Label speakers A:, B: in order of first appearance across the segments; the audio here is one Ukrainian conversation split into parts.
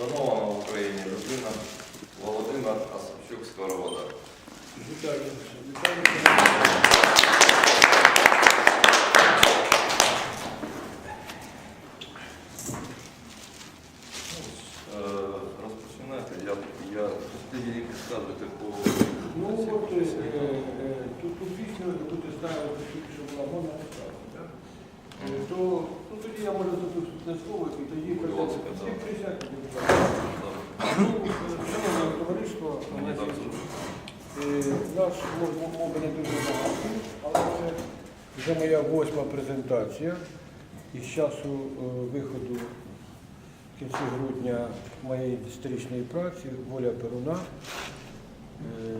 A: Шанована в Україні людина Володимир Асапчук Скоровода.
B: Вітаю. Вітаю.
A: Е, Розпочинайте, я, я тоді підказуйте по
B: Ну от тут ту пісню, яку ти ставив, що була? Е, То ну, тоді я можу тут не слово, і тоді
A: Будь ласка,
B: всі присядьте, будь. Ну, е, Шановне товариство, е, наш мов- не дуже багато, але це вже моя восьма презентація. І з часу е, виходу в кінці грудня моєї десятирічної праці воля Перуна. Е,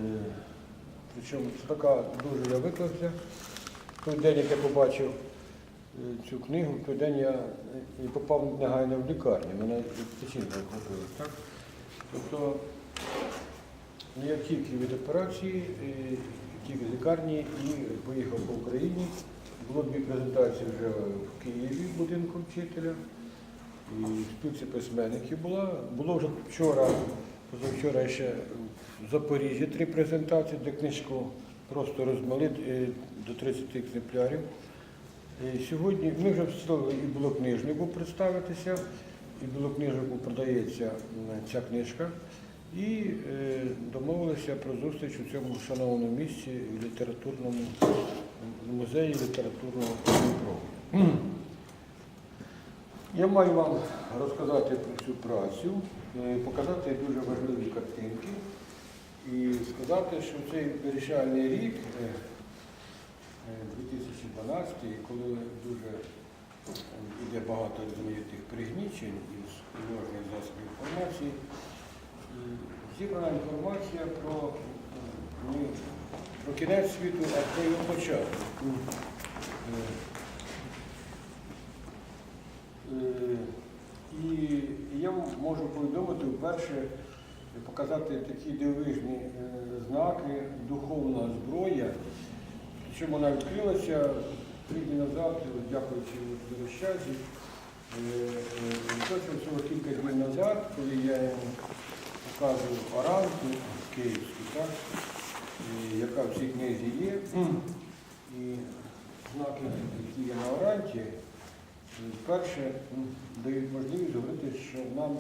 B: Причому така дуже я виклався. Той день, як я побачив цю книгу, в той день я е, і попав негайно в лікарню. Мене печінка охопила. Так? Тобто я тільки від операції, е, тільки з лікарні і поїхав по Україні. Було дві презентації вже в Києві в будинку вчителя. І спілці письменників була. Було вже вчора, позавчора ще в Запоріжжі три презентації, де книжку просто розмали е, до 30 екземплярів. І сьогодні ми вже встигли і білокнижнику представитися, і білокнижнику продається ця книжка. І е, домовилися про зустріч у цьому шановному місці в літературному музеї літературного Дніпро. Я маю вам розказати про цю працю, е, показати дуже важливі картинки і сказати, що цей вирішальний рік, е, е, 2012, коли дуже е, йде багато різноманітних пригнічень із кожних засобів інформації, зібрана інформація про, е, не про кінець світу, а про його початок. Е, Е, І я можу повідомити вперше показати такі дивовижні е, знаки, духовна зброя. Чому вона відкрилася три дні назад, дякуючи Верещазі. Точно всього кілька днів назад, коли я йому показував оранку київську, так, яка в цій книзі є. І знаки, які є на оранті, Перше, дають можливість говорити, що нам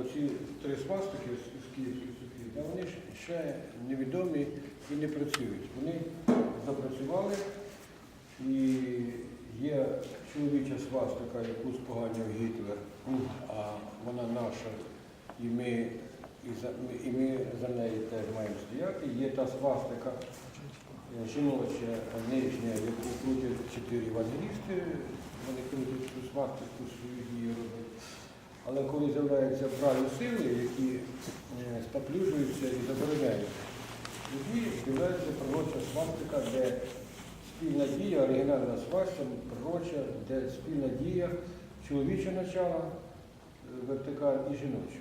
B: оці три свастики з Київської Та вони ще невідомі і не працюють. Вони запрацювали і є чоловіча свастика, яку споганяв Гітлер, а вона наша, і ми, і, за, і ми за нею теж маємо стояти. Є та свастика, Е, жіноча нижня, яку крутять чотири евангелісти, вони крутять цю свастику свою дію роблять. Але коли з'являються праві сили, які споплюжуються і забороняють, тоді з'являється пророча свастика, де спільна дія, оригінальна свастика, пророча, де спільна дія чоловіче начала, е, вертикаль і жіноче.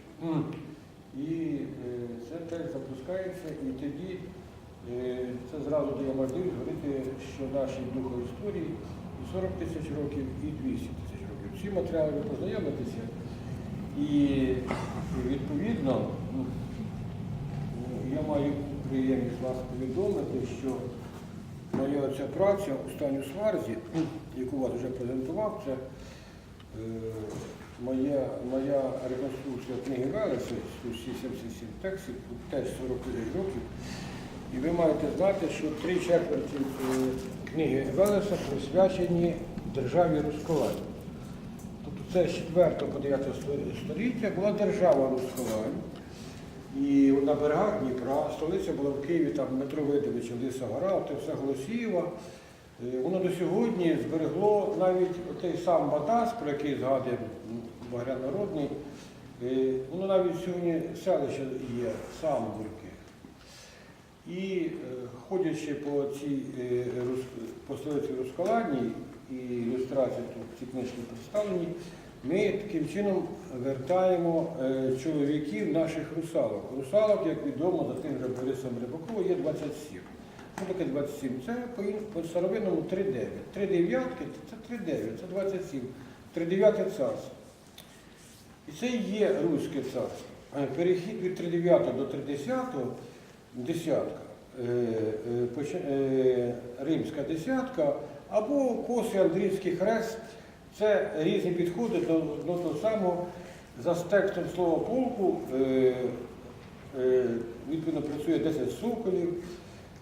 B: І е, це теж запускається, і тоді Е, Це зразу дає можливість говорити, що нашій духовій історії і 40 тисяч років, і 200 тисяч років. Всі матеріали ви познайомитеся. І відповідно я маю приємність вас повідомити, що моя ця праця у стані сварзі, яку вас вже презентував, це е, моя, моя реконструкція книги Велеси, 177 текстів, теж 40 тисяч років. І ви маєте знати, що три четверті е, книги Велеса присвячені державі Русколань. Тобто це з 4 по 9 століття була держава Русколань. І на берегах Дніпра, столиця була в Києві, там Дмитро Видович, Лиса Гора, це все Голосіїва. Е, Воно до сьогодні зберегло навіть той сам Батас, про який згадує Багрян Народний, е, воно навіть сьогодні селище є Самбурки. І е, ходячи по цій по столиці Рускалані і ілюстрації тут ці книжки представлені, ми таким чином вертаємо е, чоловіків наших русалок. Русалок, як відомо, за тим же Борисом Рибаковим, є 27. Ну таке 27. Це по, старовинному 3,9. Три дев'ятки це 3,9, це 27. Тридев'яте царство. І це і є Руське царство. Е, Перехід від 39 до 30 десятка, е, римська десятка або косий Андрійський хрест. Це різні підходи до, до того самого. За текстом слова полку е, е, відповідно працює 10 соколів,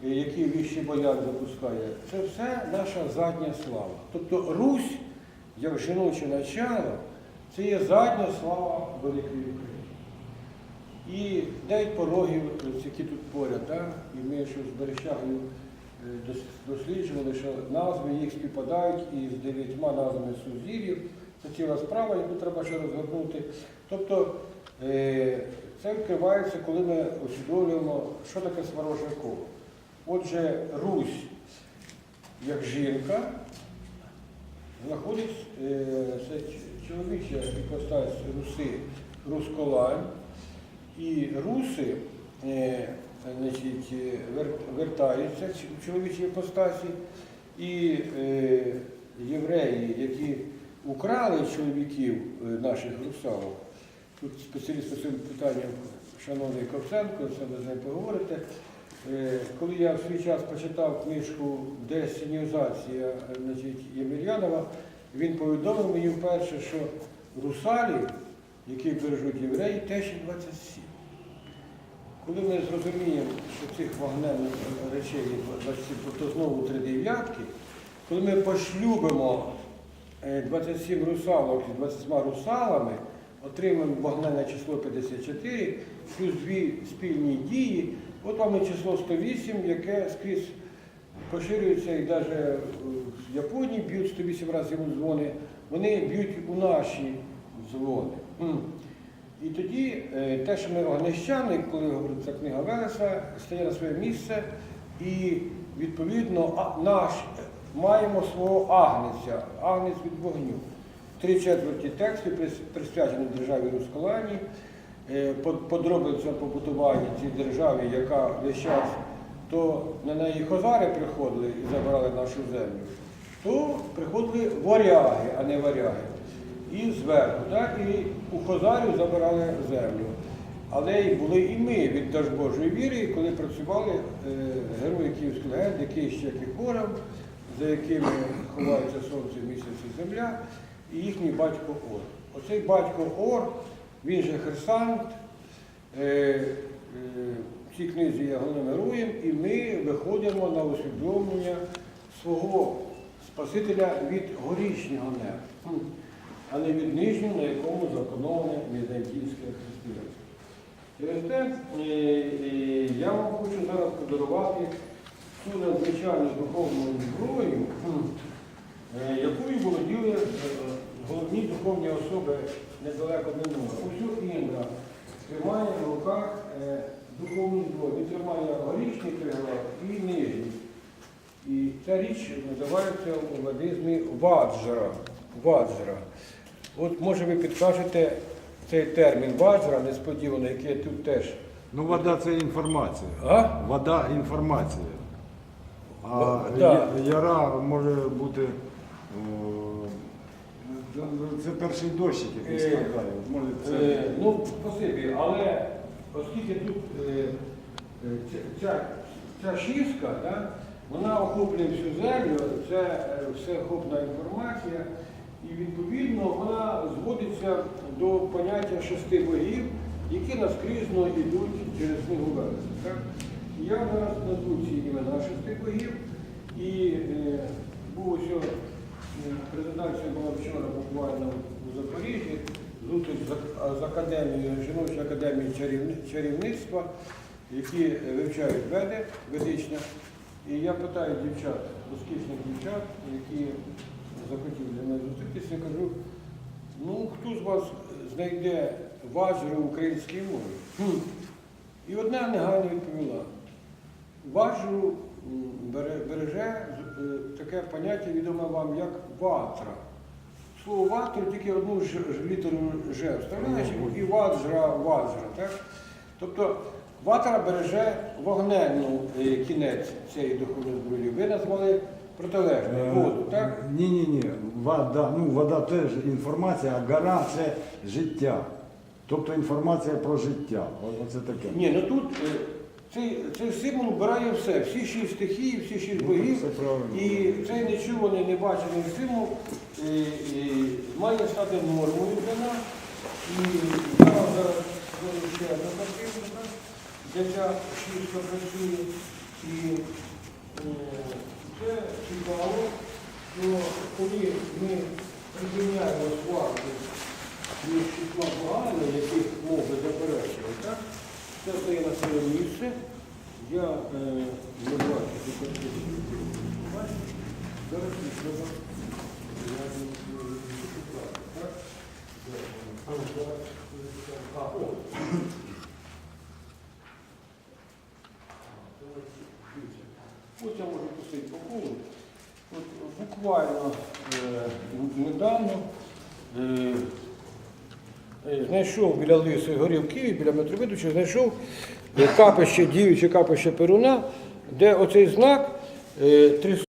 B: е, які віщі бояр запускає. Це все наша задня слава. Тобто Русь, як жіноче начало, це є задня слава Великої України. І дев'ять порогів, які тут поряд, да? і ми що з Берещагою досліджували, що назви їх співпадають із дев'ятьма назвами сузір'їв. Це ціла справа, яку треба ще розгорнути. Тобто е, це відкривається, коли ми усвідомлюємо, що таке свароже коло. Отже, Русь, як жінка, знаходить е, чоловіча іпостась Руси, Русколань. І руси е, значить, е, вертаються в чоловічій іпостасі, і е, євреї, які украли чоловіків е, наших русалок, тут спеціаліст по цьому питанню, шановний Ковценко, це ви з ним поговорите. Е, Коли я в свій час почитав книжку Десінізація Ємельянова, він повідомив мені вперше, що русалів, які бережуть євреї, теж є 27. Коли ми зрозуміємо, що цих вогненних речей 27, тобто знову три дев'ятки, коли ми пошлюбимо е, 27 русалок з 20 русалами, отримаємо вогненне число 54, плюс дві спільні дії, от вам і число 108, яке скрізь поширюється і навіть в Японії б'ють 108 разів дзвони, вони б'ють у наші дзвони. І тоді е, те, що ми огнещани, коли говориться книга Велеса, стає на своє місце, і відповідно наш е, маємо свого агнеця, агнець від вогню. Три четверті тексту присвячені державі Русколані, е, под- подробиця побутування цій державі, яка весь час то на неї хозари приходили і забирали нашу землю, то приходили варяги, а не варяги. І зверху, так, і у хозарів забирали землю. Але й були і ми від Даж Божої віри, коли працювали е, герої Київської легенди, який ще Кікором, за якими ховається сонце, місяць і земля, і їхній батько Ор. Оцей батько Ор, він же Херсант, е, е, в цій книзі є головним і ми виходимо на усвідомлення свого Спасителя від горішнього неба. А не від нижнього, на якому законоване візантійське християнство. Через те е, е, я вам хочу зараз подарувати цю надзвичайну духовну зброю, е, якою володіли головні духовні особи недалеко минулого. Ось Інна тримає в руках духовну зброю. Він тримає горішній приголов і нижній. І ця річ називається у ведизмі ваджра. ваджра. От може ви підкажете цей термін ваджра, несподівано, який тут теж.
C: Ну, вода це інформація.
B: А?
C: Вода інформація. А
B: да.
C: я- яра може бути. о, Це перший дощик, який
B: Е,
C: складає. Може, це...
B: Е, ну, спасибі, але оскільки тут е, е, ця- ця, ця шістка, да, вона охоплює всю землю, це е, всеохопна інформація, і відповідно вона зводиться до поняття шести богів, які наскрізно йдуть через книгу Велеса. Я зараз назву ці імена шести богів, і е, був ось е, презентація була вчора буквально у Запоріжжі, зустріч з ак- з академією, жіночою академією чарівни- чарівництва, які вивчають веди ведично. І я питаю дівчат, розкішних дівчат, які захотіли зі мною зустрітися, я кажу, ну хто з вас знайде ваджру українській мові? Хм. І одна негайно відповіла. Бере- береже е, таке поняття відоме вам як ватра. Слово ватра тільки одну ж, літеру Ж вставляєш і ваджра, ваджра. Так? Тобто Ватра береже вогненну е, кінець цієї духовної зброї. Ви назвали протилежне
C: Е,
B: воду, так?
C: Ні, ні, ні. Вода, ну, вода теж інформація, а гора це життя. Тобто інформація про життя. Оце таке.
B: Ні, ну тут е, цей, цей символ вбирає все, всі шість стихій, всі шість
C: Ну,
B: богів.
C: це правильно.
B: І цей нечуваний, небачений символ е, е, має стати нормою для нас. І я вам зараз зроблю ще одну картинку, де ця шістка працює. І е, це цікаво, що коли ми припиняємо сварку між числа поганих, яких мови заперечують? Це стає на своє місце. Я е, не бачу цю картинку. Зараз їх треба. Я не так? Зараз, А, о. Ось я можу пустити по колу. От буквально е, недавно е, е, знайшов біля Лисої горів Києві, біля Метровидуча, знайшов е, капище, діюче капище Перуна, де оцей знак е,